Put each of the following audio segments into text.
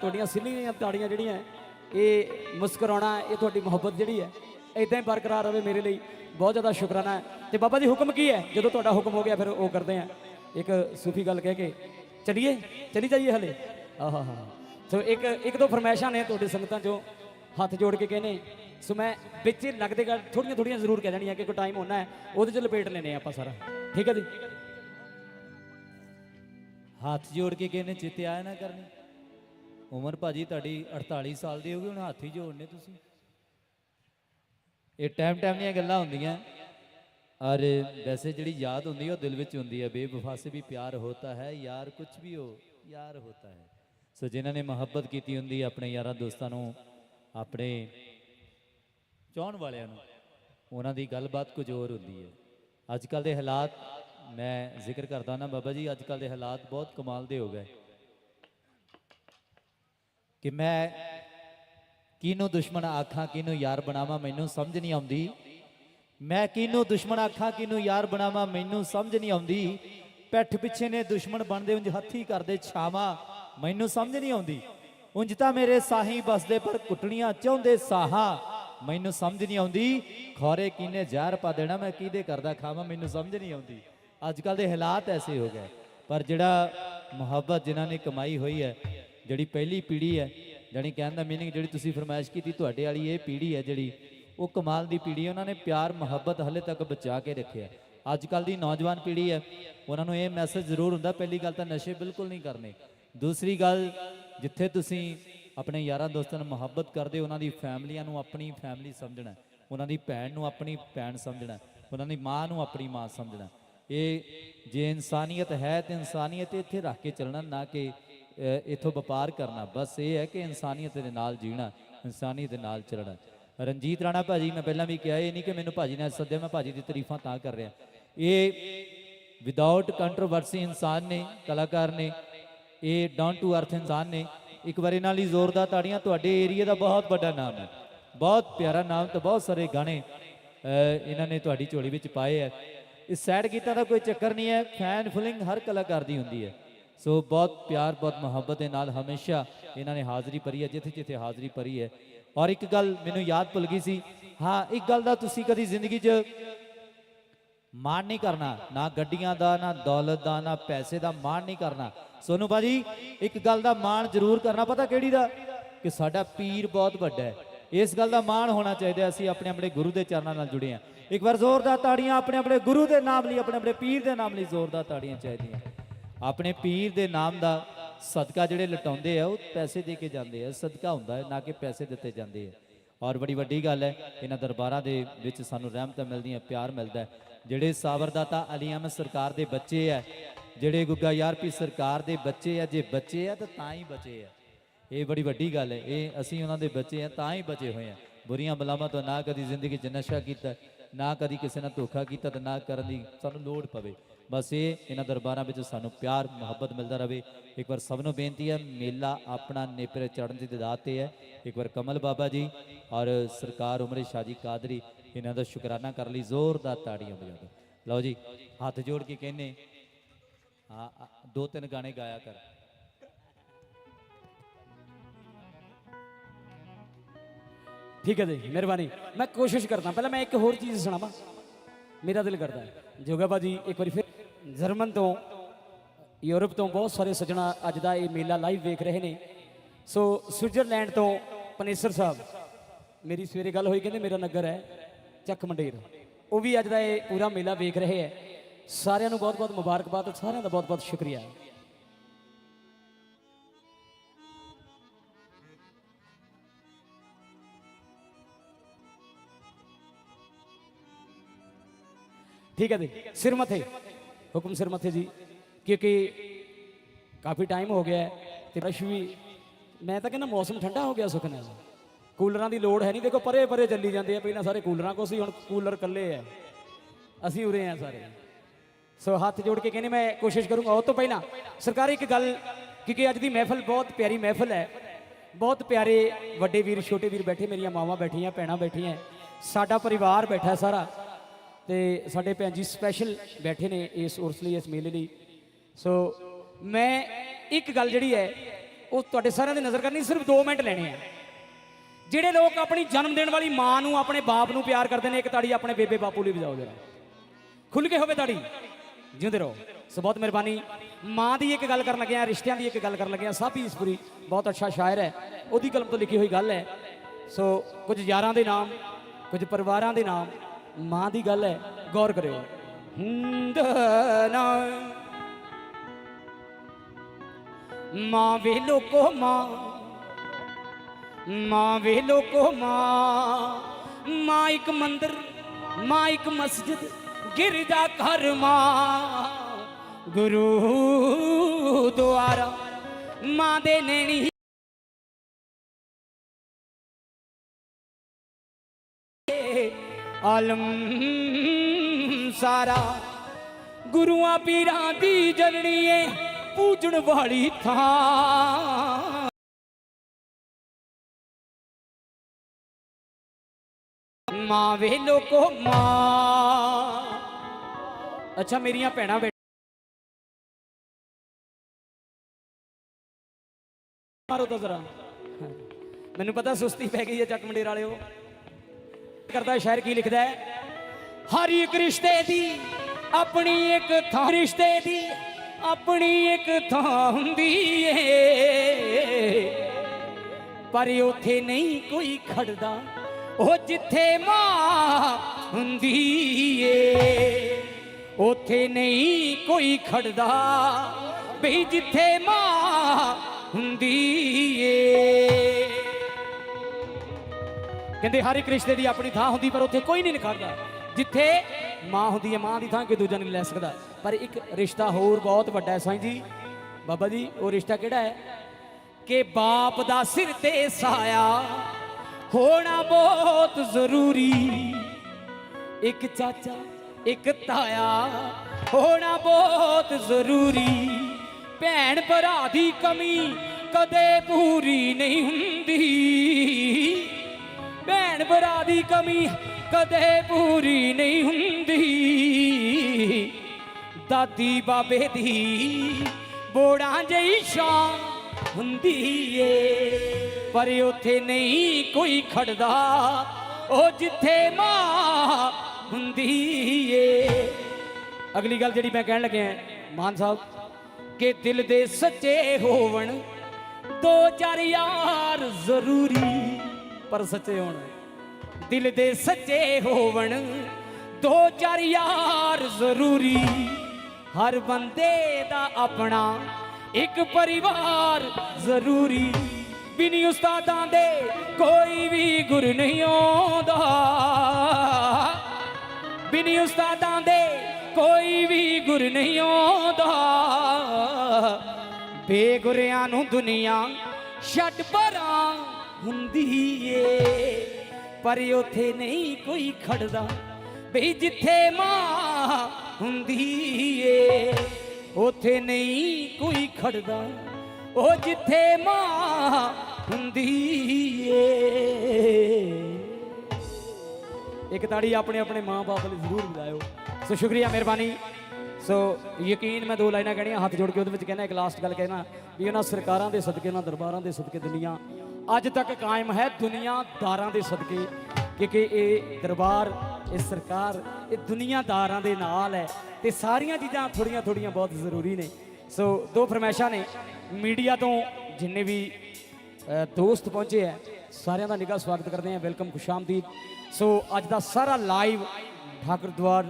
ਤੁਹਾਡੀਆਂ ਸਿੱਲੀਆਂ ਤਾੜੀਆਂ ਜਿਹੜੀਆਂ ਇਹ ਮੁਸਕਰਾਉਣਾ ਇਹ ਤੁਹਾਡੀ ਮੁਹੱਬਤ ਜਿਹੜੀ ਹੈ ਇਦਾਂ ਹੀ ਬਰਕਰਾਰ ਰਵੇ ਮੇਰੇ ਲਈ। ਬਹੁਤ ਜ਼ਿਆਦਾ ਸ਼ੁਕਰਾਨਾ ਹੈ। ਤੇ ਬਾਬਾ ਜੀ ਹੁਕਮ ਕੀ ਹੈ? ਜਦੋਂ ਤੁਹਾਡਾ ਹੁਕਮ ਹੋ ਗਿਆ, ਫਿਰ ਉਹ ਕਰਦੇ ਆ ਇੱਕ ਸੂਫੀ ਗੱਲ ਕਹਿ ਕੇ ਚਲਿਏ? ਚਲੀ ਜਾਈਏ ਹਲੇ? ਆਹਾ ਹਾ ਸੋ ਇੱਕ ਇੱਕ ਦੋ ਫਰਮਾਇਸ਼ਾਂ ਨੇ ਤੁਹਾਡੇ ਸੰਗਤਾਂ ਚੋਂ ਹੱਥ ਜੋੜ ਕੇ ਕਹਿੰਦੇ, ਸੋ ਮੈਂ ਵਿੱਚ ਲੱਗਦੇ ਗੱਲ ਥੋੜੀਆਂ ਥੋੜੀਆਂ ਜ਼ਰੂਰ ਕਹਿ ਦੇਣੀਆਂ ਕਿ ਕੋਈ ਟਾਈਮ ਹੋਣਾ ਹੈ, ਉਹਦੇ ਚ ਲਪੇਟ ਲੈਨੇ ਆਪਾਂ ਸਾਰਾ। ਠੀਕ ਹੈ ਜੀ? ਹੱਥ ਜੋੜ ਕੇ ਕਹਿੰਦੇ ਚਿੱਤੇ ਆਇਆ ਨਾ ਕਰਨੀ। ਉਮਰ ਭਾਜੀ ਤੁਹਾਡੀ 48 ਸਾਲ ਦੀ ਹੋ ਗਈ ਹੁਣ ਹੱਥ ਹੀ ਜੋੜਨੇ ਤੁਸੀਂ। ਇਹ ਟਾਈਮ ਟਾਈਮ ਦੀਆਂ ਗੱਲਾਂ ਹੁੰਦੀਆਂ। ਔਰ ਵੈਸੇ ਜਿਹੜੀ ਯਾਦ ਹੁੰਦੀ ਹੈ ਉਹ ਦਿਲ ਵਿੱਚ ਹੁੰਦੀ ਹੈ। ਬੇਵਫਾ ਸੇ ਵੀ ਪਿਆਰ ਹੋਤਾ ਹੈ, ਯਾਰ ਕੁਝ ਵੀ ਹੋ, ਯਾਰ ਹੋਤਾ ਹੈ। ਸੋ ਜਿਨ੍ਹਾਂ ਨੇ ਮੁਹੱਬਤ ਕੀਤੀ ਹੁੰਦੀ, ਆਪਣੇ ਯਾਰਾਂ ਦੋਸਤਾਂ ਨੂੰ, ਆਪਣੇ ਚਾਹਣ ਵਾਲਿਆਂ ਨੂੰ, ਉਹਨਾਂ ਦੀ ਗੱਲਬਾਤ ਕੁਝ ਹੋਰ ਹੁੰਦੀ ਹੈ। ਅੱਜ ਕੱਲ ਦੇ ਹਾਲਾਤ, ਮੈਂ ਜ਼ਿਕਰ ਕਰਦਾ ਨਾ ਬਾਬਾ ਜੀ, ਅੱਜ ਕੱਲ ਦੇ ਹਾਲਾਤ ਬਹੁਤ ਕਮਾਲ ਦੇ ਹੋ ਗਏ। ਕਿ ਮੈਂ ਕਿਹਨੂੰ ਦੁਸ਼ਮਣ ਆਖਾਂ, ਕਿਹਨੂੰ ਯਾਰ ਬਣਾਵਾਂ, ਮੈਨੂੰ ਸਮਝ ਨਹੀਂ ਆਉਂਦੀ। ਮੈਂ ਕਿਹਨੂੰ ਦੁਸ਼ਮਣ ਆਖਾਂ, ਕਿਹਨੂੰ ਯਾਰ ਬਣਾਵਾਂ, ਮੈਨੂੰ ਸਮਝ ਨਹੀਂ ਆਉਂਦੀ। ਪਿੱਠ ਪਿੱਛੇ ਨੇ ਦੁਸ਼ਮਣ ਬਣਦੇ ਉਂਝ ਹੱਥੀ ਕਰਦੇ ਛਾਵਾਂ, ਮੈਨੂੰ ਸਮਝ ਨਹੀਂ ਆਉਂਦੀ। ਉਂਝ ਤਾਂ ਮੇਰੇ ਸਾਹੀ ਬਸਦੇ ਪਰ ਕੁੱਟਣੀਆਂ ਚਾਹੁੰਦੇ ਸਾਹਾ, ਮੈਨੂੰ ਸਮਝ ਨਹੀਂ ਆਉਂਦੀ। ਖੋਰੇ ਕਿਨੇ ਜ਼ਹਿਰ ਪਾ ਦੇਣਾ, ਮੈਂ ਕਿਹਦੇ ਕਰਦਾ ਖਾਵਾਂ, ਮੈਨੂੰ ਸਮਝ ਨਹੀਂ ਆਉਂਦੀ। ਅੱਜ ਕੱਲ ਦੇ ਹਾਲਾਤ ਐਸੇ ਹੋ ਗਏ। ਪਰ ਜਿਹੜਾ ਮੁਹੱਬਤ ਜਿਨ੍ਹਾਂ ਨੇ ਕਮਾਈ ਹੋਈ ਹੈ ਜਿਹੜੀ ਪਹਿਲੀ ਪੀੜ੍ਹੀ ਹੈ, ਜਾਣੀ ਕਹਿਣ ਦਾ ਮੀਨਿੰਗ ਜਿਹੜੀ ਤੁਸੀਂ ਫਰਮਾਇਸ਼ ਕੀਤੀ ਤੁਹਾਡੇ ਵਾਲੀ ਇਹ ਪੀੜ੍ਹੀ ਹੈ ਜਿਹੜੀ, ਉਹ ਕਮਾਲ ਦੀ ਪੀੜ੍ਹੀ ਉਹਨਾਂ ਨੇ ਪਿਆਰ, ਮੁਹੱਬਤ ਹਲੇ ਤੱਕ ਬਚਾ ਕੇ ਰੱਖਿਆ ਅੱਜ ਕੱਲ ਦੀ ਨੌਜਵਾਨ ਪੀੜ੍ਹੀ ਹੈ, ਉਹਨਾਂ ਨੂੰ ਇਹ ਮੈਸੇਜ ਜ਼ਰੂਰ ਹੁੰਦਾ, ਪਹਿਲੀ ਗੱਲ ਤਾਂ ਨਸ਼ੇ ਬਿਲਕੁਲ ਨਹੀਂ ਕਰਨੇ। ਦੂਸਰੀ ਗੱਲ, ਜਿੱਥੇ ਤੁਸੀਂ ਆਪਣੇ ਯਾਰਾਂ ਦੋਸਤਾਂ ਨਾਲ ਮੁਹੱਬਤ ਕਰਦੇ ਉਹਨਾਂ ਦੀ ਫੈਮਲੀਆਂ ਨੂੰ ਆਪਣੀ ਫੈਮਿਲੀ ਸਮਝਣਾ ਉਹਨਾਂ ਦੀ ਭੈਣ ਨੂੰ ਆਪਣੀ ਭੈਣ ਸਮਝਣਾ ਉਹਨਾਂ ਦੀ ਮਾਂ ਨੂੰ ਆਪਣੀ ਮਾਂ ਸਮਝਣਾ ਇਹ ਜੇ ਇਨਸਾਨੀਅਤ ਹੈ, ਤੇ ਇਨਸਾਨੀਅਤ ਇੱਥੇ ਰੱਖ ਕੇ ਚੱਲਣਾ, ਨਾ ਕਿ ਇੱਥੋਂ ਵਪਾਰ ਕਰਨਾ। ਬਸ ਇਹ ਹੈ ਕਿ ਇਨਸਾਨੀਅਤ ਦੇ ਨਾਲ ਜੀਣਾ, ਇਨਸਾਨੀਅਤ ਦੇ ਨਾਲ ਚੱਲਣਾ। ਰਣਜੀਤ ਰਾਣਾ ਭਾਜੀ, ਮੈਂ ਪਹਿਲਾਂ ਵੀ ਕਿਹਾ, ਇਹ ਨਹੀਂ ਕਿ ਮੈਨੂੰ ਭਾਜੀ ਨੇ ਸੱਦਿਆ, ਮੈਂ ਭਾਜੀ ਦੀ ਤਾਰੀਫਾਂ ਤਾਂ ਕਰ ਰਿਹਾ। ਇਹ ਵਿਦਆਊਟ ਕੰਟਰੋਵਰਸੀ ਇਨਸਾਨ ਨੇ, ਕਲਾਕਾਰ ਨੇ, ਇਹ ਡਾਊਨ ਟੂ ਅਰਥ ਇਨਸਾਨ ਨੇ, ਇੱਕ ਵਾਰ ਇਹਨਾਂ ਲਈ ਜ਼ੋਰਦਾਰ ਤਾੜੀਆਂ, ਤੁਹਾਡੇ ਏਰੀਆ ਦਾ ਬਹੁਤ ਵੱਡਾ ਨਾਮ ਹੈ। ਬਹੁਤ ਪਿਆਰਾ ਨਾਮ ਤੇ ਬਹੁਤ ਸਾਰੇ ਗਾਣੇ ਇਹਨਾਂ ਨੇ ਤੁਹਾਡੀ ਝੋਲੀ ਵਿੱਚ ਪਾਏ ਹੈ। ਇਸ ਸੈਡ ਗੀਤਾਂ ਦਾ ਕੋਈ ਚੱਕਰ ਨਹੀਂ ਹੈ ਫੈਨ ਫੀਲਿੰਗ ਹਰ ਕਲਾਕਾਰ ਦੀ ਹੁੰਦੀ ਹੈ। ਸੋ ਬਹੁਤ ਪਿਆਰ, ਬਹੁਤ ਮੁਹੱਬਤ ਦੇ ਨਾਲ ਹਮੇਸ਼ਾ ਇਹਨਾਂ ਨੇ ਹਾਜ਼ਰੀ ਭਰੀ ਹੈ, ਜਿੱਥੇ ਜਿੱਥੇ ਹਾਜ਼ਰੀ ਭਰੀ ਹੈ। ਔਰ ਇੱਕ ਗੱਲ ਮੈਨੂੰ ਯਾਦ ਭੁੱਲ ਗਈ ਸੀ। ਹਾਂ, ਇੱਕ ਗੱਲ ਦਾ ਤੁਸੀਂ ਕਦੀ ਜ਼ਿੰਦਗੀ 'ਚ ਮਾਣ ਨਹੀਂ ਕਰਨਾ, ਨਾ ਗੱਡੀਆਂ ਦਾ, ਨਾ ਦੌਲਤ ਦਾ, ਨਾ ਪੈਸੇ ਦਾ ਮਾਣ ਨਹੀਂ ਕਰਨਾ। ਸੋਨੂ ਬਾਜੀ ਇੱਕ ਗੱਲ ਦਾ ਮਾਣ ਜ਼ਰੂਰ ਕਰਨਾ, ਪਤਾ ਕਿਹੜੀ ਦਾ? ਕਿ ਸਾਡਾ ਪੀਰ ਬਹੁਤ ਵੱਡਾ ਹੈ। ਇਸ ਗੱਲ ਦਾ ਮਾਣ ਹੋਣਾ ਚਾਹੀਦਾ ਅਸੀਂ ਆਪਣੇ ਆਪਣੇ ਗੁਰੂ ਦੇ ਚਰਨਾਂ ਨਾਲ ਜੁੜੇ ਹਾਂ। ਇੱਕ ਵਾਰ ਜ਼ੋਰਦਾਰ ਤਾੜੀਆਂ, ਆਪਣੇ ਆਪਣੇ ਗੁਰੂ ਦੇ ਨਾਮ ਲਈ, ਆਪਣੇ ਆਪਣੇ ਪੀਰ ਦੇ ਨਾਮ ਲਈ ਜ਼ੋਰਦਾਰ ਤਾੜੀਆਂ ਚਾਹੀਦੀਆਂ। ਆਪਣੇ ਪੀਰ ਦੇ ਨਾਮ ਦਾ ਸਦਕਾ ਜਿਹੜੇ ਲਟਾਉਂਦੇ ਆ, ਉਹ ਪੈਸੇ ਦੇ ਕੇ ਜਾਂਦੇ ਆ, ਸਦਕਾ ਹੁੰਦਾ ਹੈ, ਨਾ ਕਿ ਪੈਸੇ ਦਿੱਤੇ ਜਾਂਦੇ ਆ। ਔਰ ਬੜੀ ਵੱਡੀ ਗੱਲ ਹੈ, ਇਹਨਾਂ ਦਰਬਾਰਾਂ ਦੇ ਵਿੱਚ ਸਾਨੂੰ ਰਹਿਮਤਾਂ ਮਿਲਦੀਆਂ, ਪਿਆਰ ਮਿਲਦਾ ਜਿਹੜੇ ਸਾਬਰਦਾਤਾ ਅਲੀ ਅਹਿਮਦ ਸਰਕਾਰ ਦੇ ਬੱਚੇ ਆ, ਜਿਹੜੇ ਗੁੱਗਾ ਯਾਰਪੀ ਸਰਕਾਰ ਦੇ ਬੱਚੇ ਆ, ਜੇ ਬੱਚੇ ਆ ਤਾਂ ਤਾਂ ਹੀ ਬਚੇ ਆ। ਇਹ ਬੜੀ ਵੱਡੀ ਗੱਲ ਹੈ, ਇਹ ਅਸੀਂ ਉਹਨਾਂ ਦੇ ਬੱਚੇ ਆ, ਤਾਂ ਹੀ ਬਚੇ ਹੋਏ ਆ। ਬੁਰੀਆਂ ਬਲਾਵਾਂ ਤੋਂ ਨਾ ਕਦੀ ਜ਼ਿੰਦਗੀ 'ਚ ਨਸ਼ਾ ਕੀਤਾ, ਨਾ ਕਦੀ ਕਿਸੇ ਨਾਲ ਧੋਖਾ ਕੀਤਾ ਤੇ ਨਾ ਕਰਨ ਦੀ ਸਾਨੂੰ ਲੋੜ ਪਵੇ। ਬਸ ਇਹ ਇਹਨਾਂ ਦਰਬਾਰਾਂ ਵਿੱਚ ਸਾਨੂੰ ਪਿਆਰ, ਮੁਹੱਬਤ ਮਿਲਦਾ ਰਹੇ। ਇੱਕ ਵਾਰ ਸਭ ਨੂੰ ਬੇਨਤੀ ਹੈ, ਮੇਲਾ ਆਪਣਾ ਨੇਪਰੇ ਚੜਨ ਦੀ ਦਾਤ ਤੇ ਹੈ। ਇੱਕ ਵਾਰ ਕਮਲ ਬਾਬਾ ਜੀ ਔਰ ਸਰਕਾਰ ਉਮਰੇ ਸ਼ਾਹ ਜੀ ਕਾਦਰੀ ਇਹਨਾਂ ਦਾ ਸ਼ੁਕਰਾਨਾ ਕਰਨ ਲਈ, ਜ਼ੋਰਦਾਰ ਤਾੜੀਆਂ ਵਜਾ ਲਓ ਜੀ, ਹੱਥ ਜੋੜ ਕੇ ਕਹਿੰਨੇ ਹਾਂ ਦੋ ਤਿੰਨ ਗਾਣੇ ਗਾਇਆ ਕਰ। ਠੀਕ ਹੈ ਜੀ, ਮਿਹਰਬਾਨੀ। ਮੈਂ ਕੋਸ਼ਿਸ਼ ਕਰਦਾ, ਪਹਿਲਾਂ ਮੈਂ ਇੱਕ ਹੋਰ ਚੀਜ਼ ਸੁਣਾਵਾਂ। ਮੇਰਾ ਦਿਲ ਕਰਦਾ ਜੋਗਾ ਬਾਜੀ, ਇੱਕ ਵਾਰੀ ਫਿਰ ਜਰਮਨ ਤੋਂ, ਯੂਰਪ ਤੋਂ ਬਹੁਤ ਸਾਰੇ ਸੱਜਣਾ ਅੱਜ ਦਾ ਇਹ ਮੇਲਾ ਲਾਈਵ ਵੇਖ ਰਹੇ ਨੇ। ਸੋ ਸਵਿਟਜ਼ਰਲੈਂਡ ਤੋਂ ਪਨੇਸਰ ਸਾਹਿਬ, ਮੇਰੀ ਸਵੇਰੇ ਗੱਲ ਹੋਈ, ਕਹਿੰਦੇ ਮੇਰਾ ਨਗਰ ਹੈ ਚੱਕ ਮੰਡੇਰ ਉਹ ਵੀ ਅੱਜ ਦਾ ਇਹ ਪੂਰਾ ਮੇਲਾ ਵੇਖ ਰਹੇ ਹੈ। ਸਾਰਿਆਂ ਨੂੰ ਬਹੁਤ-ਬਹੁਤ ਮੁਬਾਰਕਬਾਦ ਸਾਰਿਆਂ ਦਾ ਬਹੁਤ-ਬਹੁਤ ਸ਼ੁਕਰੀਆ। ਠੀਕ ਹੈ ਜੀ, ਸਿਰ ਮੱਥੇ। ਹੁਕਮ ਸਿਰ ਮੱਥੇ ਜੀ, ਕਿਉਂਕਿ ਕਾਫੀ ਟਾਈਮ ਹੋ ਗਿਆ ਹੈ ਤੇ ਰਸ਼ ਵੀ, ਮੈਂ ਤਾਂ ਕਹਿੰਦਾ ਮੌਸਮ ਠੰਡਾ ਹੋ ਗਿਆ ਸੁਖਨਾ ਕੂਲਰਾਂ ਦੀ ਲੋੜ ਹੈ ਨਹੀਂ, ਦੇਖੋ ਪਰੇ ਪਰੇ ਚੱਲੀ ਜਾਂਦੇ ਆ, ਪਹਿਲਾਂ ਸਾਰੇ ਕੂਲਰਾਂ ਕੋ ਸੀ, ਹੁਣ ਕੂਲਰ ਇਕੱਲੇ ਆ। ਅਸੀਂ ਉਰੇ ਆ ਸਾਰੇ। ਸੋ ਹੱਥ ਜੋੜ ਕੇ ਕਹਿੰਦੇ ਮੈਂ ਕੋਸ਼ਿਸ਼ ਕਰੂੰਗਾ, ਉਹ ਤੋਂ ਪਹਿਲਾਂ ਸਰਕਾਰ ਇੱਕ ਗੱਲ, ਕਿਉਂਕਿ ਅੱਜ ਦੀ ਮਹਿਫਲ ਬਹੁਤ ਪਿਆਰੀ ਮਹਿਫਲ ਹੈ। ਬਹੁਤ ਪਿਆਰੇ ਵੱਡੇ ਵੀਰ, ਛੋਟੇ ਵੀਰ ਬੈਠੇ, ਮੇਰੀਆਂ ਮਾਵਾਂ ਬੈਠੀਆਂ, ਭੈਣਾਂ ਬੈਠੀਆਂ। ਸਾਡਾ ਪਰਿਵਾਰ ਬੈਠਾ ਸਾਰਾ। ਤੇ ਸਾਡੇ ਭੈਣ ਜੀ ਸਪੈਸ਼ਲ ਬੈਠੇ ਨੇ ਇਸ ਉਰਸ ਲਈ, ਇਸ ਮੇਲੇ ਲਈ। ਸੋ ਮੈਂ ਇੱਕ ਗੱਲ ਜਿਹੜੀ ਹੈ, ਉਹ ਤੁਹਾਡੇ ਸਾਰਿਆਂ ਦੀ ਨਜ਼ਰ ਕਰਨੀ, ਸਿਰਫ 2 ਮਿੰਟ ਲੈਣੇ ਆ। ਜਿਹੜੇ ਲੋਕ ਆਪਣੀ ਜਨਮ ਦੇਣ ਵਾਲੀ ਮਾਂ ਨੂੰ, ਆਪਣੇ ਬਾਪ ਨੂੰ ਪਿਆਰ ਕਰਦੇ ਨੇ, ਇੱਕ ਤਾੜੀ ਆਪਣੇ ਬੇਬੇ ਬਾਪੂ ਲਈ ਵਜਾਓ ਜਰਾ। ਖੁੱਲ ਕੇ ਹੋਵੇ ਤਾੜੀ, ਜਿਉਂਦੇ ਰਹੋ। ਸੋ ਬਹੁਤ ਮਿਹਰਬਾਨੀ। ਮਾਂ ਦੀ ਇੱਕ ਗੱਲ ਕਰਨ ਲੱਗਿਆ ਰਿਸ਼ਤਿਆਂ ਦੀ ਇੱਕ ਗੱਲ ਕਰਨ ਲੱਗਿਆ ਸਾਬੀ ਇਸਪੁਰੀ ਬਹੁਤ ਅੱਛਾ ਸ਼ਾਇਰ ਹੈ। ਉਹਦੀ ਕਲਮ ਤੋਂ ਲਿਖੀ ਹੋਈ ਗੱਲ ਹੈ। ਸੋ ਕੁਝ ਯਾਰਾਂ ਦੇ ਨਾਮ, ਕੁਝ ਪਰਿਵਾਰਾਂ ਦੇ ਨਾਮ ਮਾਂ ਦੀ ਗੱਲ ਹੈ ਗੌਰ ਕਰਿਓ ਹੁੰਦਨਾ ਮਾਂ ਵੇ ਲੋਕੋ ਮਾਂ ਮਾਂ ਵੇ ਲੋਕੋ ਮਾਂ ਮਾਂ ਇੱਕ ਮੰਦਰ ਮਾਂ ਇੱਕ ਮਸਜਿਦ ਗਿਰਜਾ ਘਰ ਮਾਂ ਗੁਰੂ ਦੁਆਰਾ ਮਾਂ ਦੇ ਨੈਣੀ ਆਲਮ ਸਾਰਾ। ਗੁਰੂਆਂ ਪੀਰਾਂ ਦੀ ਜਲਣੀ ਏ, ਪੂਜਣ ਵਾਲੀ ਥਾਂ। ਮਾਂ ਵੇ ਲੋਕੋ ਮਾਂ। ਅੱਛਾ, ਮੇਰੀਆਂ ਭੈਣਾਂ ਬੇ ਮਾਰੋ ਤਾਂ ਜ਼ਰਾ। ਮੈਨੂੰ ਪਤਾ ਸੁਸਤੀ ਪੈ ਗਈ ਹੈ ਚੱਕ ਮੰਡੇਰ ਵਾਲਿਓ। ਕਰਦਾ ਸ਼ਾਇਰ ਕੀ ਲਿਖਦਾ ਹੈ? ਹਰ ਇੱਕ ਰਿਸ਼ਤੇ ਦੀ ਆਪਣੀ ਇੱਕ ਥਾਂ ਰਿਸ਼ਤੇ ਦੀ ਆਪਣੀ ਇੱਕ ਥਾਂ ਹੁੰਦੀ ਏ। ਪਰ ਉਥੇ ਨਹੀਂ ਕੋਈ ਖੜਦਾ, ਉਹ ਜਿੱਥੇ ਮਾਂ ਹੁੰਦੀ ਏ। ਉਥੇ ਨਹੀਂ ਕੋਈ ਖੜਦਾ ਵੀ ਜਿੱਥੇ ਮਾਂ ਹੁੰਦੀ ਕਹਿੰਦੇ ਹਰ ਇੱਕ ਰਿਸ਼ਤੇ ਦੀ ਆਪਣੀ ਥਾਂ ਹੁੰਦੀ, ਪਰ ਉੱਥੇ ਕੋਈ ਨਹੀਂ ਨਿਖਰਦਾ ਜਿੱਥੇ ਮਾਂ ਹੁੰਦੀ ਹੈ, ਮਾਂ ਦੀ ਥਾਂ ਕਿ ਦੂਜਾ ਨਹੀਂ ਲੈ ਸਕਦਾ। ਪਰ ਇੱਕ ਰਿਸ਼ਤਾ ਹੋਰ ਬਹੁਤ ਵੱਡਾ ਹੈ, ਸਾਈਂ ਜੀ। ਬਾਬਾ ਜੀ, ਉਹ ਰਿਸ਼ਤਾ ਕਿਹੜਾ ਹੈ? ਕਿ ਬਾਪ ਦਾ ਸਿਰ ਤੇ ਸਾਇਆ ਹੋਣਾ ਬਹੁਤ ਜ਼ਰੂਰੀ। ਇੱਕ ਚਾਚਾ, ਇੱਕ ਤਾਇਆ ਹੋਣਾ ਬਹੁਤ ਜ਼ਰੂਰੀ। ਭੈਣ ਭਰਾ ਦੀ ਕਮੀ ਕਦੇ ਪੂਰੀ ਨਹੀਂ ਹੁੰਦੀ। ਭੈਣ ਭਰਾ ਦੀ ਕਮੀ ਕਦੇ ਪੂਰੀ ਨਹੀਂ ਹੁੰਦੀ। ਦਾਦੀ ਬਾਬੇ ਦੀ ਬੋੜਾਂ ਜਈ ਸ਼ਾਨ ਹੁੰਦੀ ਏ, ਪਰ ਉੱਥੇ ਨਹੀਂ ਕੋਈ ਖੜਦਾ, ਉਹ ਜਿੱਥੇ ਮਾਂ ਹੁੰਦੀ ਏ। ਅਗਲੀ ਗੱਲ ਜਿਹੜੀ ਮੈਂ ਕਹਿਣ ਲੱਗਿਆ, ਮਾਨ ਸਾਹਿਬ, ਕਿ ਦਿਲ ਦੇ ਸੱਚੇ ਹੋਵਣ ਦੋ ਚਾਰ ਯਾਰ ਜ਼ਰੂਰੀ, ਪਰ ਸੱਚੇ ਹੋਣ। ਦਿਲ ਦੇ ਸੱਚੇ ਹੋਵਣ, ਦੋ ਚਾਰ ਯਾਰ ਜ਼ਰੂਰੀ। ਹਰ ਬੰਦੇ ਦਾ ਆਪਣਾ ਇੱਕ ਪਰਿਵਾਰ ਜ਼ਰੂਰੀ। ਬਿਨੀ ਉਸਤਾਦਾਂ ਦੇ ਕੋਈ ਵੀ ਗੁਰ ਨਹੀਂ ਆਉਂਦਾ। ਬਿਨੀ ਉਸਤਾਦਾਂ ਦੇ ਕੋਈ ਵੀ ਗੁਰ ਨਹੀਂ ਆਉਂਦਾ। ਬੇਗੁਰਿਆਂ ਨੂੰ ਦੁਨੀਆ ਛੱਡ ਪਰਾਂ ਹੁੰਦੀ ਏ। ਪਰ ਉਥੇ ਨਹੀਂ ਕੋਈ ਖੜਦਾ। ਬਈ ਜਿੱਥੇ ਮਾਂ ਹੁੰਦੀ ਏ, ਉਥੇ ਨਹੀਂ ਕੋਈ ਖੜਦਾ। ਉਹ ਜਿੱਥੇ ਮਾਂ ਹੁੰਦੀ ਏ। ਇੱਕ ਤਾੜੀ ਆਪਣੇ ਆਪਣੇ ਮਾਂ-ਬਾਪ ਲਈ ਜ਼ਰੂਰ ਵਜਾਇਓ ਸੋ ਸ਼ੁਕਰੀਆ ਮਿਹਰਬਾਨੀ। ਸੋ ਯਕੀਨ ਮੈਂ ਦੋ ਲਾਈਨਾਂ ਕਹਿਣੀਆਂ, ਹੱਥ ਜੋੜ ਕੇ ਉਹਦੇ ਵਿੱਚ ਕਹਿਣਾ, ਇੱਕ ਲਾਸਟ ਗੱਲ ਕਹਿਣਾ, ਵੀ ਉਹਨਾਂ ਸਰਕਾਰਾਂ ਦੇ ਸਦਕੇ, ਉਹਨਾਂ ਦਰਬਾਰਾਂ ਦੇ ਸਦਕੇ ਦੁਨੀਆ ਅੱਜ ਤੱਕ ਕਾਇਮ ਹੈ ਦੁਨੀਆਦਾਰਾਂ ਦੇ ਸਦਕੇ, ਕਿਉਂਕਿ ਇਹ ਦਰਬਾਰ, ਇਹ ਸਰਕਾਰ, ਇਹ ਦੁਨੀਆਦਾਰਾਂ ਦੇ ਨਾਲ ਹੈ ਤੇ ਸਾਰੀਆਂ ਚੀਜ਼ਾਂ ਥੋੜੀਆਂ ਥੋੜੀਆਂ ਬਹੁਤ ਜ਼ਰੂਰੀ ਨੇ। ਸੋ ਦੋ ਫਰਮਾਇਸ਼ਾਂ ਨੇ। ਮੀਡੀਆ ਤੋਂ ਜਿੰਨੇ ਵੀ ਦੋਸਤ ਪਹੁੰਚੇ ਹੈ, ਸਾਰਿਆਂ ਦਾ ਨਿੱਘਾ ਸਵਾਗਤ ਕਰਦੇ ਹਾਂ। ਵੈਲਕਮ ਖੁਸ਼ਾਮਦੀਦ। ਸੋ ਅੱਜ ਦਾ ਸਾਰਾ ਲਾਈਵ ਠਾਕੁਰ ਦਵਾਰ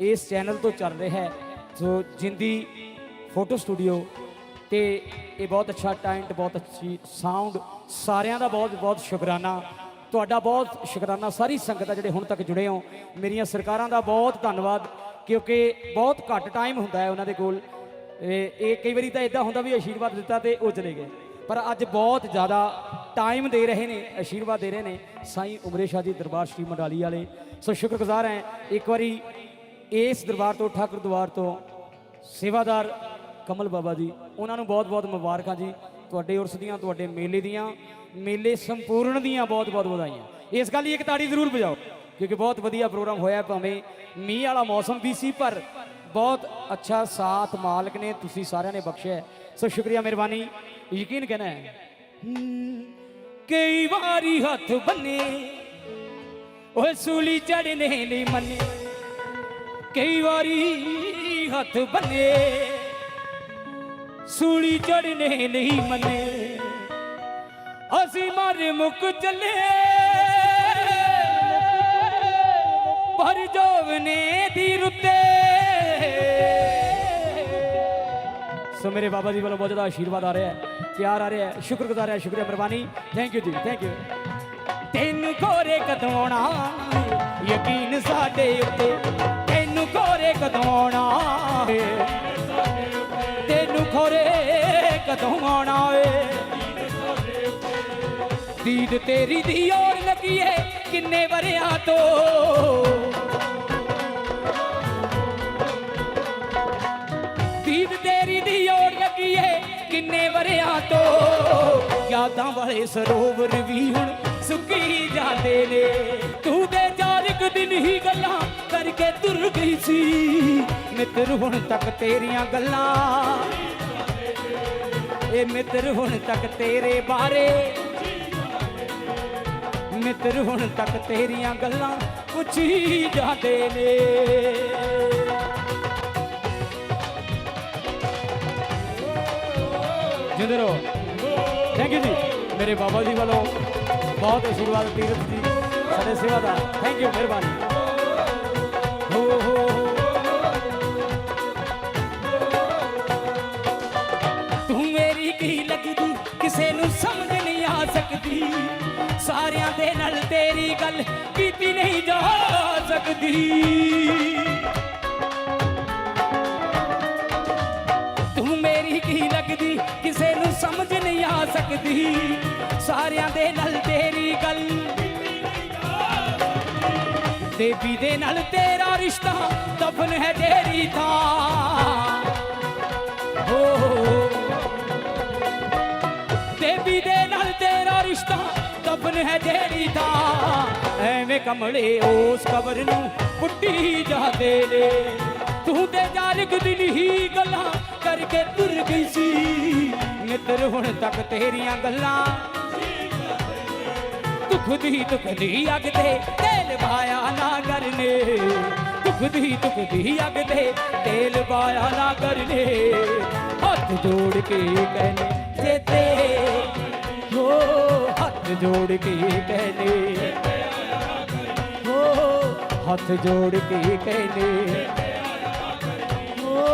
ਇਸ ਚੈਨਲ ਤੋਂ ਚੱਲ ਰਿਹਾ ਹੈ। ਸੋ ਜਿੰਦੀ ਫੋਟੋ ਸਟੂਡੀਓ ਤੇ ਇਹ ਬਹੁਤ ਅੱਛਾ ਟੈਲੈਂਟ ਬਹੁਤ ਅੱਛੀ ਸਾਊਂਡ ਸਾਰਿਆਂ ਦਾ ਬਹੁਤ ਬਹੁਤ ਸ਼ੁਕਰਾਨਾ। ਤੁਹਾਡਾ ਬਹੁਤ ਸ਼ੁਕਰਾਨਾ, ਸਾਰੀ ਸੰਗਤ ਦਾ ਜਿਹੜੇ ਹੁਣ ਤੱਕ ਜੁੜੇ ਹੋ। ਮੇਰੀਆਂ ਸਰਕਾਰਾਂ ਦਾ ਬਹੁਤ ਧੰਨਵਾਦ, ਕਿਉਂਕਿ ਬਹੁਤ ਘੱਟ ਟਾਈਮ ਹੁੰਦਾ ਹੈ ਉਹਨਾਂ ਦੇ ਕੋਲ। ਇਹ ਕਈ ਵਾਰੀ ਤਾਂ ਇਦਾਂ ਹੁੰਦਾ ਵੀ ਆਸ਼ੀਰਵਾਦ ਦਿੱਤਾ ਤੇ ਉਹ ਚਲੇ ਗਏ। ਪਰ ਅੱਜ ਬਹੁਤ ਜ਼ਿਆਦਾ ਟਾਈਮ ਦੇ ਰਹੇ ਨੇ, ਆਸ਼ੀਰਵਾਦ ਦੇ ਰਹੇ ਨੇ ਸਾਈਂ ਉਮਰੇ ਸ਼ਾਹ ਜੀ ਦਰਬਾਰ ਸ਼੍ਰੀ ਮੰਡਾਲੀ ਵਾਲੇ। ਸੋ ਸ਼ੁਕਰਗੁਜ਼ਾਰ ਹਾਂ, ਇੱਕ ਵਾਰੀ ਇਸ ਦਰਬਾਰ ਤੋਂ, ਠਾਕੁਰ ਦਰਬਾਰ ਤੋਂ ਸੇਵਾਦਾਰ ਕਮਲ ਬਾਬਾ ਜੀ, ਉਹਨਾਂ ਨੂੰ ਬਹੁਤ-ਬਹੁਤ ਮੁਬਾਰਕਾਂ ਜੀ। ਤੁਹਾਡੇ ਉਰਸ ਦੀਆਂ, ਤੁਹਾਡੇ ਮੇਲੇ ਦੀਆਂ, ਮੇਲੇ ਸੰਪੂਰਨ ਦੀਆਂ ਬਹੁਤ-ਬਹੁਤ ਵਧਾਈਆਂ। ਇਸ ਗੱਲ ਲਈ ਇੱਕ ਤਾੜੀ ਜ਼ਰੂਰ ਵਜਾਓ, ਕਿਉਂਕਿ ਬਹੁਤ ਵਧੀਆ ਪ੍ਰੋਗਰਾਮ ਹੋਇਆ ਭਾਵੇਂ ਮੀਂਹ ਵਾਲਾ ਮੌਸਮ ਵੀ ਸੀ, ਪਰ ਬਹੁਤ ਅੱਛਾ ਸਾਥ ਮਾਲਕ ਨੇ, ਤੁਸੀਂ ਸਾਰਿਆਂ ਨੇ ਬਖਸ਼ਿਆ ਸੋ ਸ਼ੁਕਰੀਆ ਮਿਹਰਬਾਨੀ। ਯਕੀਨ ਕਹਿਣਾ ਹੈ ਕਈ ਵਾਰੀ ਹੱਥ ਬੰਨੇ, ਓਏ ਸੂਲੀ ਚੜਨੇ ਨਹੀਂ ਮੰਨੇ। ਕਈ ਵਾਰੀ ਹੱਥ ਬੰਨੇ। ਸੂਲੀ ਚੜਨੇ ਨਹੀਂ ਮੰਨੇ। ਅਸੀਂ ਮਾਰੇ ਮੁੱਕ ਚੱਲੇ। ਪਰ ਜੋਵਨੇ ਦੀ ਰੁੱਤੇ। ਸੋ ਮੇਰੇ ਬਾਬਾ ਜੀ ਵੱਲੋਂ ਬਹੁਤ ਜ਼ਿਆਦਾ ਆਸ਼ੀਰਵਾਦ ਆ ਰਿਹਾ ਹੈ, ਪਿਆਰ ਆ ਰਿਹਾ ਹੈ, ਸ਼ੁਕਰਗੁਜ਼ਾਰ ਹੈ, ਸ਼ੁਕਰੀਆ ਮਿਹਰਬਾਨੀ ਥੈਂਕ ਯੂ ਜੀ ਥੈਂਕ ਯੂ ਤੈਨੂੰ ਕੋਰੇ ਕਦੋਂ ਆਉਣਾ? ਯਕੀਨ ਸਾਡੇ ਉੱਤੇ। ਤੈਨੂੰ ਕੋਰੇ ਕਦੋਂ ਆਉਣਾ? ਖੋਰੇ ਕਦੋਂ ਆਉਣਾ ਏ ਦੀਦ ਤੇਰੀ ਦੀ ਔਰ ਲੱਗੀਏ ਕਿੰਨੇ ਵਰਿਆਂ ਤੋਂ? ਦੀਦ ਤੇਰੀ ਦੀ ਔਰ ਲੱਗੀਏ ਕਿੰਨੇ ਵਰਿਆਂ ਤੋਂ? ਯਾਦਾਂ ਵਾਲੇ ਸਰੋਵਰ ਵੀ ਹੁਣ ਸੁੱਕੀ ਜਾਂਦੇ ਨੇ। ਤੂੰ ਦੇ ਚਾਰ ਦਿਨ ਹੀ ਗੱਲਾਂ ਕਰਕੇ ਤੁਰ ਗਈ ਸੀ। ਮਿੱਤਰ ਹੁਣ ਤੱਕ ਤੇਰੀਆਂ ਗੱਲਾਂ ਇਹ ਮਿੱਤਰ ਹੁਣ ਤੱਕ ਤੇਰੇ ਬਾਰੇ। ਮਿੱਤਰ ਹੁਣ ਤੱਕ ਤੇਰੀਆਂ ਗੱਲਾਂ ਪੁੱਛੀ ਜਾਂਦੇ ਨੇ। ਜਿੰਦੇ ਰਹੋ ਥੈਂਕ ਯੂ ਜੀ। ਮੇਰੇ ਬਾਬਾ ਜੀ ਵੱਲੋਂ ਬਹੁਤ ਆਸ਼ੀਰਵਾਦ ਤੀਰਥ ਜੀ। ਸਾਡੇ ਸੇਵਾਦਾਰ ਥੈਂਕ ਯੂ ਮਿਹਰਬਾਨੀ। ਹੋ ਹੋ। ਕੀ ਕਿਸੇ ਨੂੰ ਸਮਝ ਨਹੀਂ ਆ ਸਕਦੀ। ਸਾਰਿਆਂ ਦੇ ਨਾਲ ਤੇਰੀ ਗੱਲ ਕੀਤੀ ਨਹੀਂ ਜਾ ਸਕਦੀ। ਤੂੰ ਮੇਰੀ ਕੀ ਲੱਗਦੀ, ਕਿਸੇ ਨੂੰ ਸਮਝ ਨਹੀਂ ਆ ਸਕਦੀ। ਸਾਰਿਆਂ ਦੇ ਨਾਲ ਤੇਰੀ ਗੱਲ ਦੇਵੀ ਦੇ ਨਾਲ ਤੇਰਾ ਰਿਸ਼ਤਾ ਦਫਨ ਹੈ ਤੇਰੀ ਥਾਂ। ਦਫਨ ਹੈ ਜਿਹੜੀ ਥਾਂ ਐਵੇਂ ਕਮਲੇ ਉਸ ਕਬਰ ਨੂੰ ਪੁੱਟੀ ਜਾਂਦੇ ਨੇ ਤੂੰ ਤੇ ਜਾਲਕ ਦਿਨ ਹੀ ਗੱਲਾਂ ਕਰਕੇ ਤੁਰ ਗਈ ਸੀ। ਮਿੱਤਰ ਹੁਣ ਤੱਕ ਤੇਰੀਆਂ ਗੱਲਾਂ ਦੁੱਖ ਦੀ ਦੁੱਖ ਅੱਗ ਤੇ ਤੇਲ ਪਾਇਆ ਨਾ ਕਰਨੇ। ਦੁੱਖ ਦੀ ਦੁੱਖ ਦੀ ਅੱਗ ਤੇ ਤੇਲ ਪਾਇਆ ਨਾ ਕਰਨੇ। ਹੱਥ ਜੋੜ ਕੇ ਕਹਿੰਦੇ ਚੇਤੇ ਹੋ ਹੱਥ ਜੋੜ ਕੇ ਕਹਿੰਦੇ। ਹੋ ਹੱਥ ਜੋੜ ਕੇ ਕਹਿੰਦੇ। ਹੋ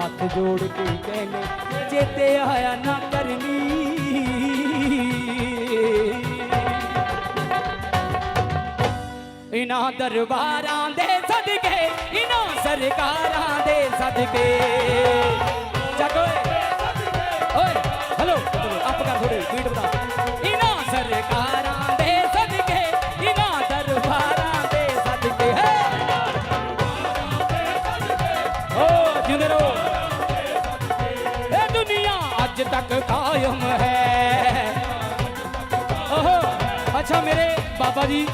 ਹੱਥ ਜੋੜ ਕੇ ਕਹਿੰਦੇ ਚੇਤੇ ਆਇਆ ਨਾ ਕਰਨੀ। ਇਨਾਂ ਦਰਬਾਰਾਂ ਦੇ ਸਦਕੇ ਇਨਾਂ ਸਰਕਾਰਾਂ ਦੇ ਸਦਕੇ। ਚੱਕ ਓਏ। ਓਏ ਹਲੋ ਅਪ ਕਰ ਥੋੜੇ ਸਪੀਡ ਬਤਾ ਕਾਇਮ ਹੈ। ਓਹੋ, ਅੱਛਾ ਮੇਰੇ ਬਾਬਾ ਜੀ,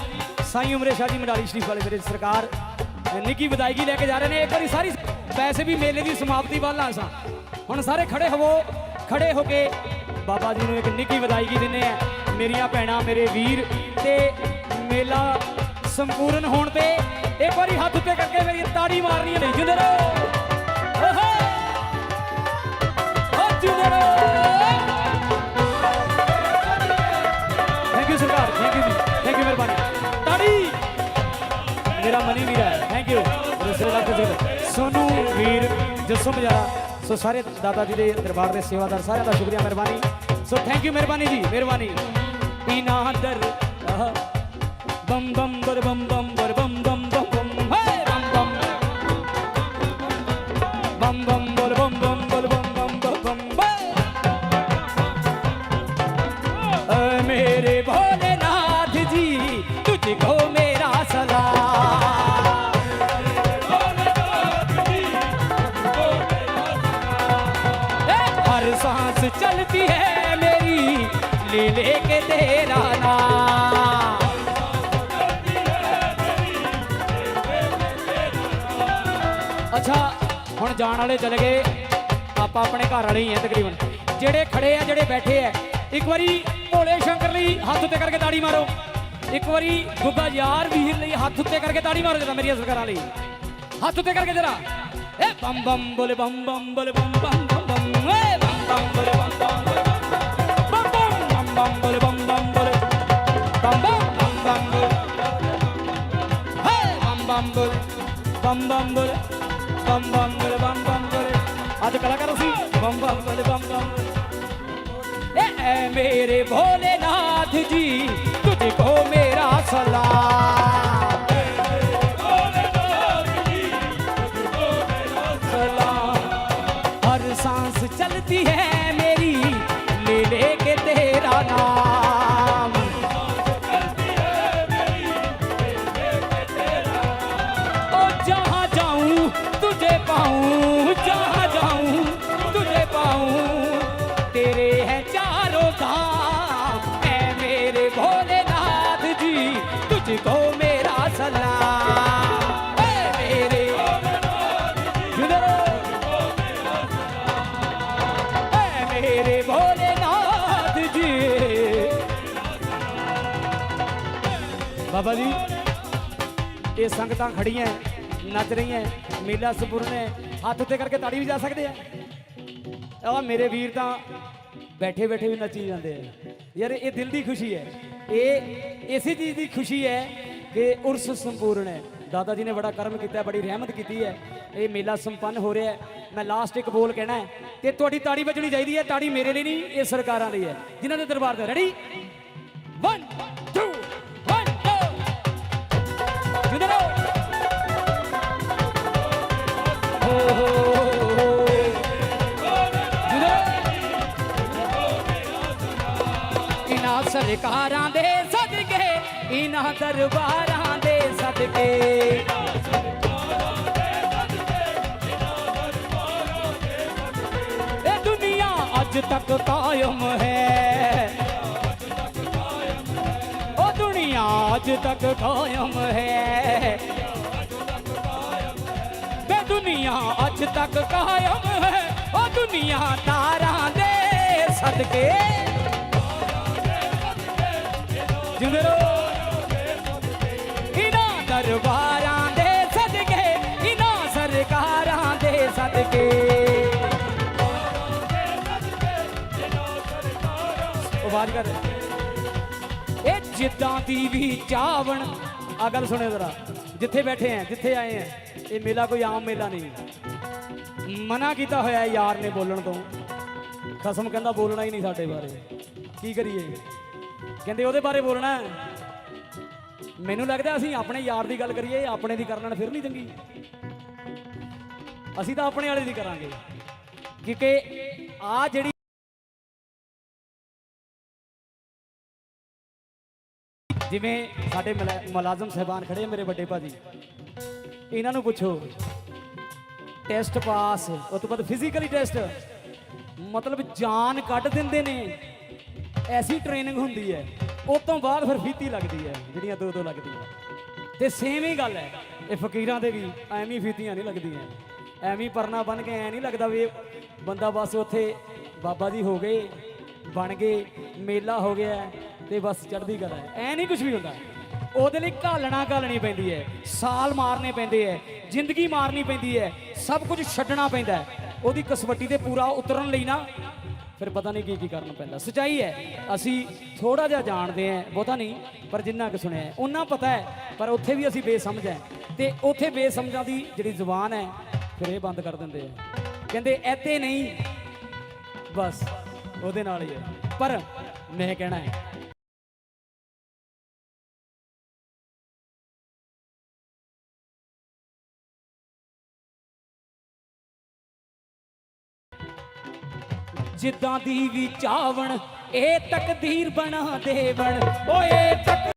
ਸਾਈਂ ਉਮਰੇ ਸ਼ਾਹ ਜੀ ਮੰਡਾਲੀ ਸ਼ਰੀਫ ਵਾਲੇ ਮੇਰੇ ਸਰਕਾਰ ਨਿੱਕੀ ਵਿਦਾਇਗੀ ਲੈ ਕੇ ਜਾ ਰਹੇ ਨੇ। ਇੱਕ ਵਾਰੀ ਸਾਰੀ ਵੈਸੇ ਵੀ ਮੇਲੇ ਦੀ ਸਮਾਪਤੀ ਵੱਲ ਆ ਸਾਂ। ਹੁਣ ਸਾਰੇ ਖੜੇ ਹੋਵੋ, ਖੜੇ ਹੋ ਕੇ ਬਾਬਾ ਜੀ ਨੂੰ ਇੱਕ ਨਿੱਕੀ ਵਿਦਾਇਗੀ ਦਿੰਨੇ ਆ। ਮੇਰੀਆਂ ਭੈਣਾਂ, ਮੇਰੇ ਵੀਰ ਤੇ ਮੇਲਾ ਸੰਪੂਰਨ ਹੋਣ ਤੇ ਇੱਕ ਵਾਰੀ ਹੱਥ ਉੱਤੇ ਕਰਕੇ ਮੇਰੀ ਤਾੜੀ ਮਾਰਨੀ ਹੈ। ਨਹੀਂ ਜਿੰਦੇ ਰਹੋ ਓਹੋ! ਜਿੰਦੇ ਰਹੋ ਮੇਰਾ ਮਨੀ ਵੀਰ ਹੈ। ਥੈਂਕ ਯੂ ਰਿਸ਼ਤੇਦਾਰ ਕੁਝ ਸੋਨੂ ਵੀਰ ਜੱਸੋ ਮਜਾਰਾ। ਸੋ ਸਾਰੇ ਦਾਦਾ ਜੀ ਦੇ ਦਰਬਾਰ ਦੇ ਸੇਵਾਦਾਰ ਸਾਰਿਆਂ ਦਾ ਸ਼ੁਕਰੀਆ ਮਿਹਰਬਾਨੀ। ਸੋ ਥੈਂਕ ਯੂ ਮਿਹਰਬਾਨੀ ਜੀ ਮਿਹਰਬਾਨੀ। ਇਨਾ ਦਰ ਆਹ, ਬੰਮ ਬਰ ਬੰਮ ਬੰਮ ਬਰ ਬੰਮ ਬੰਮ ਬੰਮ चलती है मेरी ले लेके तेरा नाम ਅੱਛਾ ਹੁਣ ਜਾਣ ਵਾਲੇ ਚਲੇ ਗਏ ਆਪਾਂ ਆਪਾਂ ਆਪਣੇ ਘਰ ਵਾਲੇ ਹੀ ਆ ਤਕਰੀਬਨ ਜਿਹੜੇ ਖੜੇ ਆ ਜਿਹੜੇ ਬੈਠੇ ਆ ਇੱਕ ਵਾਰੀ ਭੋਲੇ ਸ਼ੰਕਰ ਲਈ ਹੱਥ ਉੱਤੇ ਕਰਕੇ ਤਾੜੀ ਮਾਰੋ ਇੱਕ ਵਾਰੀ ਗੁੱਗਾ ਯਾਰ ਵੀਰ ਲਈ ਹੱਥ ਉੱਤੇ ਕਰਕੇ ਤਾੜੀ ਮਾਰੋ ਜਰਾ ਮੇਰੀਆਂ ਸਰਕਾਰਾਂ ਲਈ ਹੱਥ ਉੱਤੇ ਕਰਕੇ ਜਰਾ ਏ ਬੰਮ ਬੰਮ ਬੋਲੇ ਬੰਮ ਬੰਮ ਬੋਲੇ ਬੰਮ ਬੰਮ ਬੰਮ ਬੰਮ मेरे भोलेनाथ जी तुझको मेरा सलाम सांस चलती है ਬਾਬਾ ਜੀ, ਇਹ ਸੰਗਤਾਂ ਖੜੀਆਂ ਨੱਚ ਰਹੀਆਂ ਮੇਲਾ ਸੰਪੂਰਨ ਹੈ, ਹੱਥ ਉੱਤੇ ਕਰਕੇ ਤਾੜੀ ਵੀ ਜਾ ਸਕਦੇ ਆ। ਆ ਮੇਰੇ ਵੀਰ ਤਾਂ ਬੈਠੇ ਬੈਠੇ ਵੀ ਨੱਚੀ ਜਾਂਦੇ ਆ। ਯਾਰ ਇਹ ਦਿਲ ਦੀ ਖੁਸ਼ੀ ਹੈ। ਇਹ ਇਸੇ ਚੀਜ਼ ਦੀ ਖੁਸ਼ੀ ਹੈ ਕਿ ਉਰਸ ਸੰਪੂਰਨ ਹੈ। ਦਾਦਾ ਜੀ ਨੇ ਬੜਾ ਕਰਮ ਕੀਤਾ, ਬੜੀ ਰਹਿਮਤ ਕੀਤੀ ਹੈ। ਇਹ ਮੇਲਾ ਸੰਪੰਨ ਹੋ ਰਿਹਾ ਹੈ। ਮੈਂ ਲਾਸਟ ਇੱਕ ਬੋਲ ਕਹਿਣਾ ਹੈ ਤੇ ਤੁਹਾਡੀ ਤਾੜੀ ਵੱਜਣੀ ਚਾਹੀਦੀ ਹੈ, ਤਾੜੀ ਮੇਰੇ ਲਈ ਨਹੀਂ, ਇਹ ਸਰਕਾਰਾਂ ਲਈ ਹੈ। ਜਿਨ੍ਹਾਂ ਦੇ ਦਰਬਾਰ ਤੇ ਰੈਡੀ 1 ਜਿੱਧਰ ਹੋ ਹੋ ਇਨਾ ਸਰਕਾਰਾਂ ਦੇ ਸਦਕੇ ਇਨਾ ਦਰਬਾਰਾਂ ਦੇ ਸਦਕੇ। ਇਹ ਦੁਨੀਆ ਅੱਜ ਤੱਕ ਕਾਇਮ ਹੈ। ਉਹ ਦੁਨੀਆ ਅੱਜ ਤੱਕ ਕਾਇਮ ਹੈ। ਵੇ ਦੁਨੀਆ, ਅੱਜ ਤੱਕ ਕਾਇਮ ਹੈ। ਉਹ ਦੁਨੀਆ, ਤਾਰਾਂ ਦੇ ਸਦਕੇ। ਜਿੰਦੇ ਰਹੋ ਇਨਾ ਦਰਬਾਰਾਂ ਦੇ ਸਦਕੇ ਇਨਾ ਸਰਕਾਰਾਂ ਦੇ ਸਦਕੇ। ਉਹ ਆਵਾਜ਼ ਕਰ। ਜਿੱਦਾਂ ਦੀ ਵੀ ਚਾਵਣ। ਆ ਗੱਲ ਸੁਣਿਓ ਜ਼ਰਾ, ਜਿੱਥੇ ਬੈਠੇ ਆ, ਜਿੱਥੇ ਆਏ ਆ, ਇਹ ਮੇਲਾ ਕੋਈ ਆਮ ਮੇਲਾ ਨਹੀਂ। ਮਨਾ ਕੀਤਾ ਹੋਇਆ ਯਾਰ ਨੇ ਬੋਲਣ ਤੋਂ। ਖਸਮ ਕਹਿੰਦਾ ਬੋਲਣਾ ਹੀ ਨਹੀਂ ਸਾਡੇ ਬਾਰੇ। ਕੀ ਕਰੀਏ? ਕਹਿੰਦੇ ਉਹਦੇ ਬਾਰੇ ਬੋਲਣਾ ਮੈਨੂੰ ਲੱਗਦਾ ਅਸੀਂ ਆਪਣੇ ਯਾਰ ਦੀ ਗੱਲ ਕਰੀਏ, ਆਪਣੇ ਦੀ ਕਰਨ ਨਾਲ ਫਿਰ ਨਹੀਂ ਚੰਗੀ। ਅਸੀਂ ਤਾਂ ਆਪਣੇ ਵਾਲੇ ਦੀ ਕਰਾਂਗੇ। ਕਿਉਂਕਿ ਆ ਜਿਹੜੀ ਜਿਵੇਂ ਸਾਡੇ ਮੁਲਾ- ਮੁਲਾਜ਼ਮ ਸਹਿਬਾਨ ਖੜੇ ਮੇਰੇ ਵੱਡੇ ਭਾਜੀ। ਇਹਨਾਂ ਨੂੰ ਪੁੱਛੋ ਟੈਸਟ ਪਾਸ ਉਸ ਤੋਂ ਬਾਅਦ ਫਿਜ਼ੀਕਲੀ ਟੈਸਟ ਮਤਲਬ ਜਾਨ ਕੱਢ ਦਿੰਦੇ ਨੇ। ਐਸੀ ਟ੍ਰੇਨਿੰਗ ਹੁੰਦੀ ਹੈ ਉਸ ਤੋਂ ਬਾਅਦ ਫਿਰ ਫੀਤੀ ਲੱਗਦੀ ਹੈ, ਜਿਹੜੀਆਂ ਦੋ ਦੋ ਲੱਗਦੀਆਂ। ਤੇ ਸੇਮ ਹੀ ਗੱਲ ਹੈ, ਇਹ ਫਕੀਰਾਂ ਦੇ ਵੀ ਐਵੇਂ ਫੀਤੀਆਂ ਨਹੀਂ ਲੱਗਦੀਆਂ। ਐਵੇਂ ਪਰਨਾ ਬਣ ਕੇ ਐ ਨਹੀਂ ਲੱਗਦਾ ਵੀ ਬੰਦਾ ਬਸ ਉੱਥੇ ਬਾਬਾ ਜੀ ਹੋ ਗਏ, ਬਣ ਗਏ, ਮੇਲਾ ਹੋ ਗਿਆ। ਤੇ ਬਸ ਚੜ੍ਹਦੀ ਕਲਾ ਹੈ। ਐ ਨਹੀਂ ਕੁਝ ਵੀ ਹੁੰਦਾ। ਉਹਦੇ ਲਈ ਘਾਲਣਾ ਘਾਲਣੀ ਪੈਂਦੀ ਹੈ। ਸਾਲ ਮਾਰਨੇ ਪੈਂਦੇ ਹੈ। ਜ਼ਿੰਦਗੀ ਮਾਰਨੀ ਪੈਂਦੀ ਹੈ। ਸਭ ਕੁਝ ਛੱਡਣਾ ਪੈਂਦਾ ਉਹਦੀ ਕਸਵੱਟੀ ਤੇ ਪੂਰਾ ਉਤਰਨ ਲਈ ਨਾ ਫਿਰ ਪਤਾ ਨਹੀਂ ਕੀ ਕੀ ਕਰਨਾ ਪੈਂਦਾ। ਸਚਾਈ ਹੈ, ਅਸੀਂ ਥੋੜਾ ਜਿਹਾ ਜਾਣਦੇ ਹਾਂ, ਬਹੁਤਾ ਨਹੀਂ, ਪਰ ਜਿੰਨਾ ਕੁ ਸੁਣਿਆ ਉਹਨਾਂ ਪਤਾ ਹੈ, ਪਰ ਉੱਥੇ ਵੀ ਅਸੀਂ ਬੇਸਮਝ ਹੈ। ਤੇ ਉੱਥੇ ਬੇਸਮਝਾਂ ਦੀ ਜਿਹੜੀ ਜ਼ੁਬਾਨ ਹੈ, ਫਿਰ ਇਹ ਬੰਦ ਕਰ ਦਿੰਦੇ ਆ ਕਹਿੰਦੇ, ਐਤੇ ਨਹੀਂ। ਬਸ, ਉਹਦੇ ਨਾਲ ਹੀ ਹੈ। ਪਰ ਮੈਂ ਕਹਿਣਾ ਹੈ ਜਿੱਦਾਂ ਦੀ ਵੀ ਚਾਵਣ, ਇਹ ਤਕਦੀਰ ਬਣਾ ਦੇਵਣ। ਓਏ ਤਕ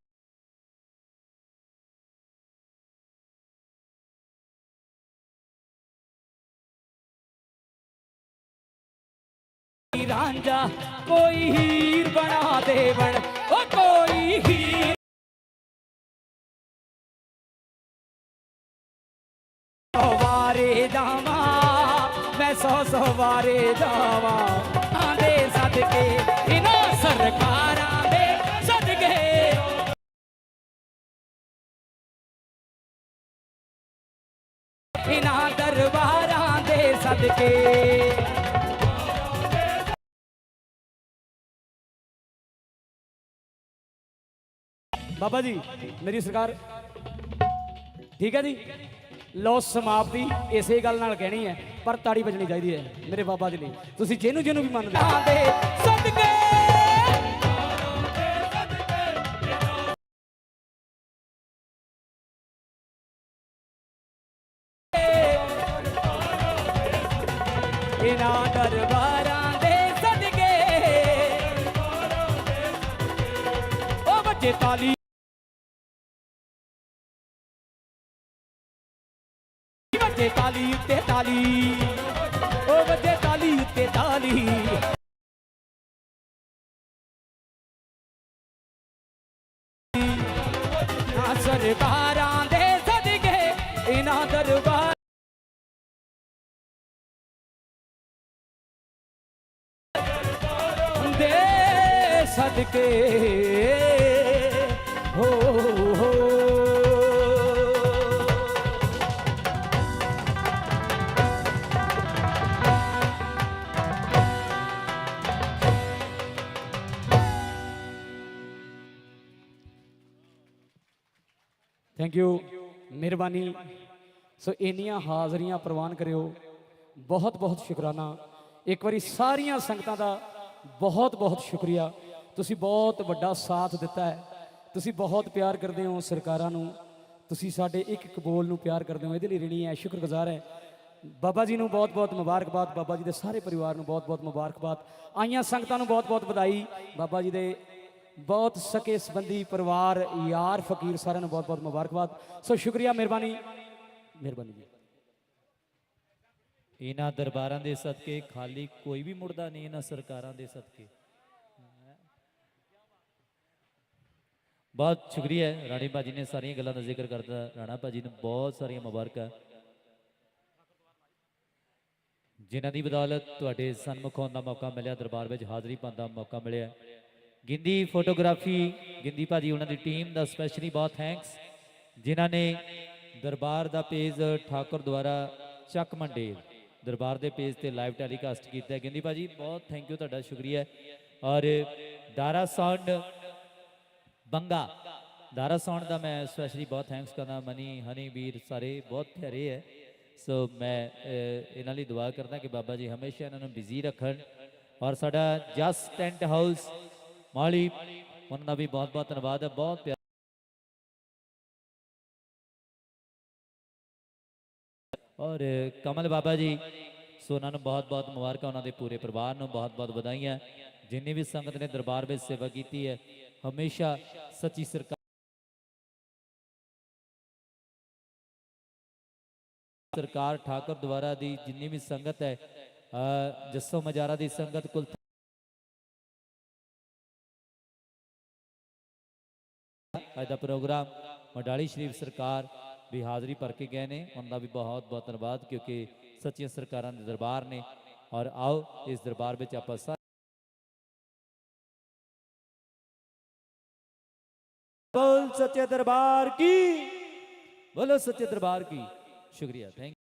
ਰਾਂਝਾ, ਕੋਈ ਹੀਰ ਬਣਾ ਦੇਵਣ। ਓ ਕੋਈ ਹੀਰ ਵਾਰੇ ਮਾਰੇ ਜਾਵਾਂ। ਆਂਦੇ ਸਦਕੇ ਇਹਨਾਂ ਸਰਕਾਰਾਂ ਦੇ ਸਦਕੇ। ਇਹਨਾਂ ਦਰਬਾਰਾਂ ਦੇ ਸਦਕੇ। ਬਾਬਾ ਜੀ, ਮੇਰੀ ਸਰਕਾਰ ਠੀਕ ਹੈ ਜੀ? ਲੋ ਸਮਾਪਤੀ, ਇਸੇ ਗੱਲ ਨਾਲ ਕਹਿਣੀ ਹੈ, ਪਰ ਤਾੜੀ ਵੱਜਣੀ ਚਾਹੀਦੀ ਹੈ, ਮੇਰੇ ਬਾਬਾ ਜੀ ਲਈ। ਤੁਸੀਂ ਜਿਹਨੂੰ ਜਿਹਨੂੰ ਵੀ ਮੰਨਦੇ ਹੋ। ਦੇ ਸਦਕੇ। ਇਹਨਾਂ ਦਰਬਾਰਾਂ ਦੇ ਸਦਕੇ। ਉਹ ਬੱਚੇ ਤਾਲੀ। ਬੱਚੇ ਤਾਲੀ ਉੱਤੇ ਤਾਲੀ। ਉਹ ਬੱਚੇ ਤਾਲੀ ਉੱਤੇ ਤਾਲੀ। ਆ ਸਰਕਾਰਾਂ ਦੇ ਸਦਕੇ, ਇਹਨਾਂ ਦਰਬਾਰ ਦੇ ਸਦਕੇ। Thank you. ਮਿਹਰਬਾਨੀ। ਸੋ ਇੰਨੀਆਂ ਹਾਜ਼ਰੀਆਂ ਪ੍ਰਵਾਨ ਕਰਿਓ। ਬਹੁਤ ਬਹੁਤ ਸ਼ੁਕਰਾਨਾ। ਇੱਕ ਵਾਰੀ ਸਾਰੀਆਂ ਸੰਗਤਾਂ ਦਾ ਬਹੁਤ ਬਹੁਤ ਸ਼ੁਕਰੀਆ। ਤੁਸੀਂ ਬਹੁਤ ਵੱਡਾ ਸਾਥ ਦਿੱਤਾ ਹੈ। ਤੁਸੀਂ ਬਹੁਤ ਪਿਆਰ ਕਰਦੇ ਹੋ ਸਰਕਾਰਾਂ ਨੂੰ। ਤੁਸੀਂ ਸਾਡੇ ਇੱਕ ਇੱਕ ਬੋਲ ਨੂੰ ਪਿਆਰ ਕਰਦੇ ਹੋ। ਇਹਦੇ ਲਈ ਰਣੀ ਹੈ, ਸ਼ੁਕਰਗੁਜ਼ਾਰ ਹੈ। ਬਾਬਾ ਜੀ ਨੂੰ ਬਹੁਤ ਬਹੁਤ ਮੁਬਾਰਕਬਾਦ। ਬਾਬਾ ਜੀ ਦੇ ਸਾਰੇ ਪਰਿਵਾਰ ਨੂੰ ਬਹੁਤ ਬਹੁਤ ਮੁਬਾਰਕਬਾਦ। ਆਈਆਂ ਸੰਗਤਾਂ ਨੂੰ ਬਹੁਤ ਬਹੁਤ ਵਧਾਈ। ਬਾਬਾ ਜੀ ਦੇ ਬਹੁਤ ਸਕੇ ਸੰਬੰਧੀ ਪਰਿਵਾਰ ਯਾਰ ਫਕੀਰ ਸਾਰਿਆਂ ਨੂੰ ਬਹੁਤ ਬਹੁਤ ਮੁਬਾਰਕਬਾਦ। ਸੋ ਸ਼ੁਕਰੀਆ ਮਿਹਰਬਾਨੀ। ਮਿਹਰਬਾਨੀ ਜੀ। ਇਹਨਾਂ ਦਰਬਾਰਾਂ ਦੇ ਸਦਕੇ ਖਾਲੀ ਕੋਈ ਵੀ ਮੁੜਦਾ ਨਹੀਂ ਇਹਨਾਂ ਸਰਕਾਰਾਂ ਦੇ ਸਦਕੇ। ਬਹੁਤ ਸ਼ੁਕਰੀਆ ਹੈ, ਰਾਣੀ ਬਾਜੀ ਨੇ ਸਾਰੀਆਂ ਗੱਲਾਂ ਦਾ ਜ਼ਿਕਰ ਕਰਤਾ। ਰਾਣਾ ਬਾਜੀ ਨੂੰ ਬਹੁਤ ਸਾਰੀਆਂ ਮੁਬਾਰਕਾਂ। ਜਿਨ੍ਹਾਂ ਦੀ ਬਦੌਲਤ ਤੁਹਾਡੇ ਸਨਮੁਖ ਹੋਣ ਦਾ ਮੌਕਾ ਮਿਲਿਆ ਦਰਬਾਰ ਵਿੱਚ ਹਾਜ਼ਰੀ ਪਾਉਣ ਦਾ ਮੌਕਾ ਮਿਲਿਆ। ਗਿੰਦੀ ਫੋਟੋਗ੍ਰਾਫੀ, ਗਿੰਦੀ ਭਾਜੀ ਉਹਨਾਂ ਦੀ ਟੀਮ ਦਾ ਸਪੈਸ਼ਲੀ ਬਹੁਤ ਥੈਂਕਸ ਜਿਨ੍ਹਾਂ ਨੇ ਦਰਬਾਰ ਦਾ ਪੇਜ ਠਾਕੁਰ ਦੁਆਰਾ ਚੱਕ ਮੰਡੇ, ਦਰਬਾਰ ਦੇ ਪੇਜ ਤੇ ਲਾਈਵ ਟੈਲੀਕਾਸਟ ਕੀਤਾ ਹੈ। ਗਿੰਦੀ ਭਾਜੀ, ਬਹੁਤ ਥੈਂਕ ਯੂ ਤੁਹਾਡਾ ਸ਼ੁਕਰੀਆ। ਔਰ ਦਾਰਾ ਸਾਊਂਡ ਬੰਗਾ, ਦਾਰਾ ਸਾਊਂਡ ਦਾ ਮੈਂ ਸਪੈਸ਼ਲੀ ਬਹੁਤ ਥੈਂਕਸ ਕਰਦਾ, ਮਨੀ ਹਨੀ ਵੀਰ ਸਾਰੇ ਬਹੁਤ ਪਿਆਰੇ ਹੈ। ਸੋ ਮੈਂ ਇਹਨਾਂ ਲਈ ਦੁਆ ਕਰਦਾ ਕਿ ਬਾਬਾ ਜੀ ਹਮੇਸ਼ਾ ਇਹਨਾਂ ਨੂੰ ਬਿਜ਼ੀ ਰੱਖਣ। ਔਰ ਸਾਡਾ ਜਸਟ ਟੈਂਟ ਹਾਊਸ ਮਾਲੀ, ਉਹਨਾਂ ਦਾ ਵੀ ਬਹੁਤ ਬਹੁਤ ਧੰਨਵਾਦ ਹੈ ਬਹੁਤ ਪਿਆਰਾ। ਔਰ ਕਮਲ ਬਾਬਾ ਜੀ, ਸੋ ਉਹਨਾਂ ਨੂੰ ਬਹੁਤ ਬਹੁਤ ਮੁਬਾਰਕਾਂ, ਉਹਨਾਂ ਦੇ ਪੂਰੇ ਪਰਿਵਾਰ ਨੂੰ ਬਹੁਤ ਬਹੁਤ ਵਧਾਈਆਂ। ਜਿੰਨੀ ਵੀ ਸੰਗਤ ਨੇ ਦਰਬਾਰ ਵਿੱਚ ਸੇਵਾ ਕੀਤੀ ਹੈ, ਹਮੇਸ਼ਾ ਸੱਚੀ ਸਰਕਾਰ ਸਰਕਾਰ ਠਾਕੁਰ ਦੁਆਰਾ ਦੀ ਜਿੰਨੀ ਵੀ ਸੰਗਤ ਹੈ ਜੱਸੋ ਮਜਾਰਾ ਦੀ ਸੰਗਤ ਕੁਲ ਅੱਜ ਦਾ ਪ੍ਰੋਗਰਾਮ ਮਡਾਲੀ ਸ਼ਰੀਫ ਸਰਕਾਰ ਵੀ ਹਾਜ਼ਰੀ ਭਰ ਕੇ ਗਏ ਨੇ। ਉਹਨਾਂ ਦਾ ਵੀ ਬਹੁਤ ਬਹੁਤ ਧੰਨਵਾਦ ਕਿਉਂਕਿ ਸੱਚੀਆਂ ਸਰਕਾਰਾਂ ਦੇ ਦਰਬਾਰ ਨੇ। ਔਰ ਆਓ ਇਸ ਦਰਬਾਰ ਵਿੱਚ ਆਪਾਂ ਬੋਲ ਸੱਚੇ ਦਰਬਾਰ ਕੀ। ਬੋਲੋ ਸੱਚੇ ਦਰਬਾਰ ਕੀ। ਸ਼ੁਕਰੀਆ ਥੈਂਕ